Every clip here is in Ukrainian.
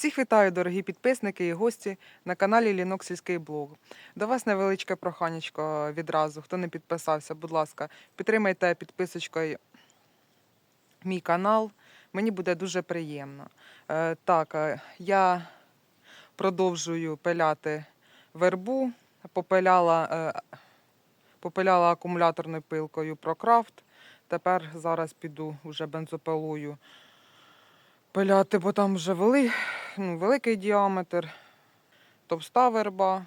Всіх вітаю, дорогі підписники і гості на каналі Лінок Сільський Блог. До вас невеличке проханечко відразу. Хто не підписався, будь ласка, підтримайте підписочкою мій канал. Мені буде дуже приємно. Е, так, е, я продовжую пиляти вербу, попиляла, е, попиляла акумуляторною пилкою ProCraft. Тепер зараз піду вже бензопилою пиляти, бо там вже вели, ну, великий діаметр, товста верба.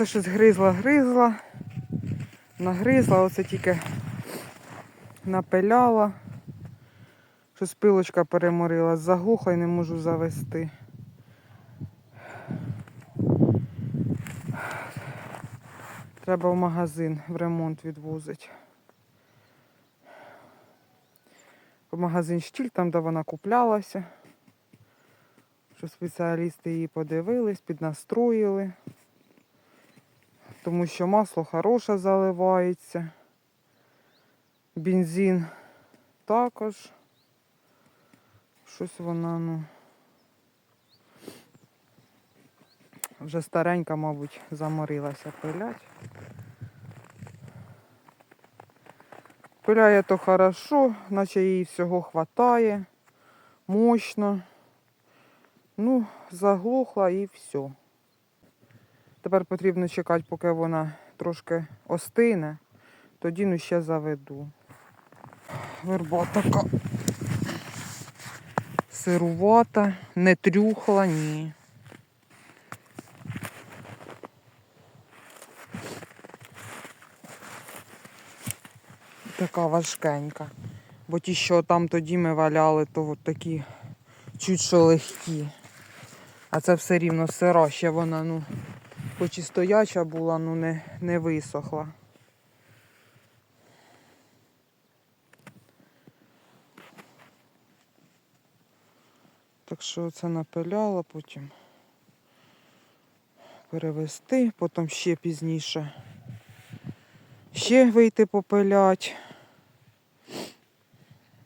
Оце щось гризла, гризла, нагризла, оце тільки напиляла. Щось пилочка переморила, заглухла і не можу завести. Треба в магазин в ремонт відвозити. В магазин штіль, там, де вона куплялася. Що спеціалісти її подивились, піднастроїли. Тому що масло хороше заливається. Бензин також. Щось вона, ну. Вже старенька, мабуть, заморилася пилять. Пиляє то хорошо, наче їй всього хватає, мощно. Ну, заглухла і все. Тепер потрібно чекати, поки вона трошки остине, тоді ну ще заведу. Верба така сирувата, не трюхла, ні. Така важкенька. Бо ті, що там тоді ми валяли, то от такі чуть що легкі. А це все рівно сира, ще вона, ну, хоч і стояча була, ну не, не висохла. Так що це напиляла, потім перевести, потім ще пізніше ще вийти попилять.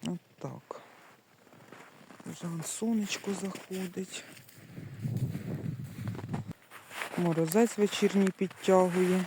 От так. Вже сонечко заходить. Морозець вечірній підтягує.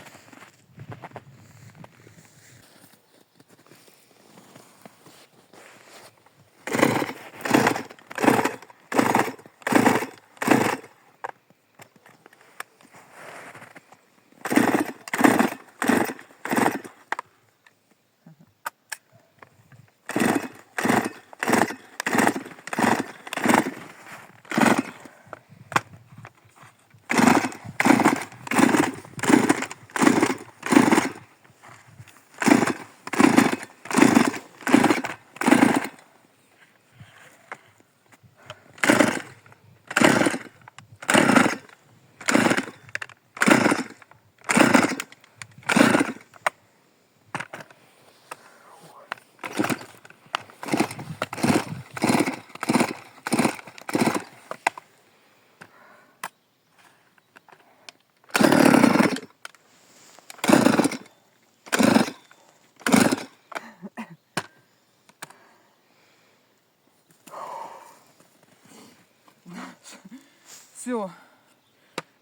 Все,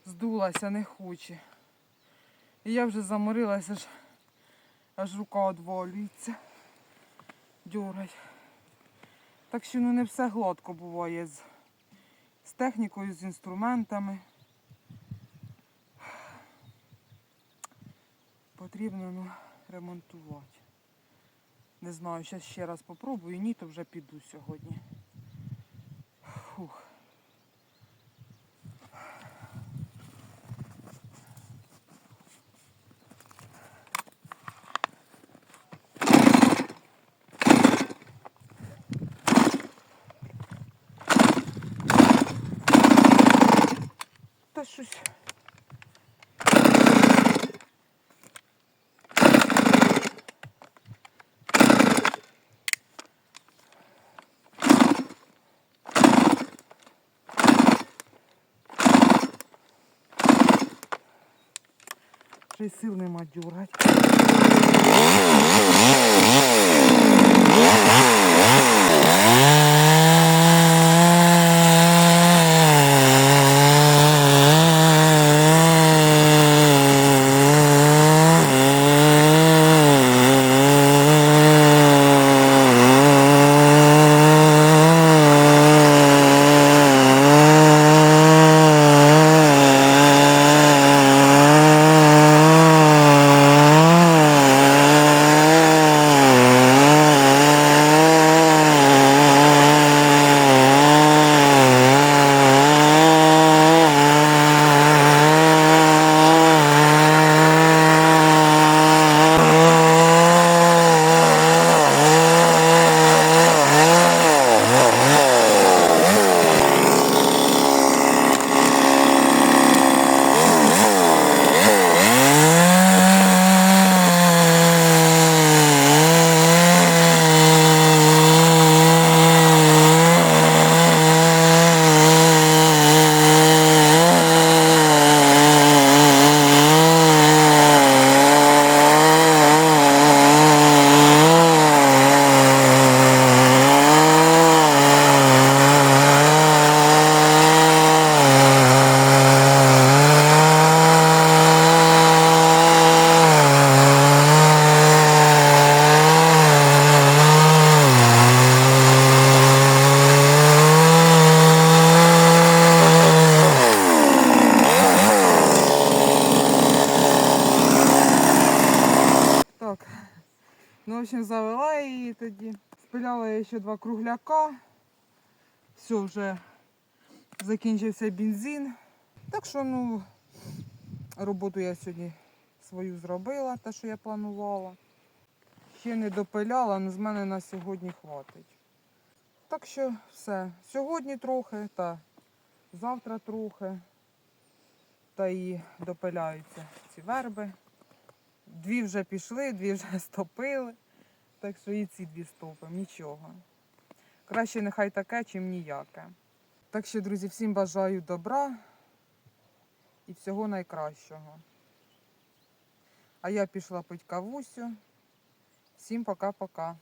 здулася, не хоче. І я вже заморилася, аж, аж рука одвалюється. Дьоргать. Так що ну не все гладко буває з, з технікою, з інструментами. Потрібно ну, ремонтувати. Не знаю, зараз ще раз попробую, ні, то вже піду сьогодні. Фух. Та щось. Вже й сил нема дюргать. Я тоді. Спиляла я ще два кругляка. Все, вже закінчився бензин. Так що, ну, роботу я сьогодні свою зробила, те, що я планувала. Ще не допиляла, але з мене на сьогодні хватить. Так що все. Сьогодні трохи, та завтра трохи. Та і допиляються ці верби. Дві вже пішли, дві вже стопили. Так що і ці дві стопимо, нічого. Краще нехай таке, чим ніяке. Так що, друзі, всім бажаю добра і всього найкращого. А я пішла пить кавусю. Всім пока-пока.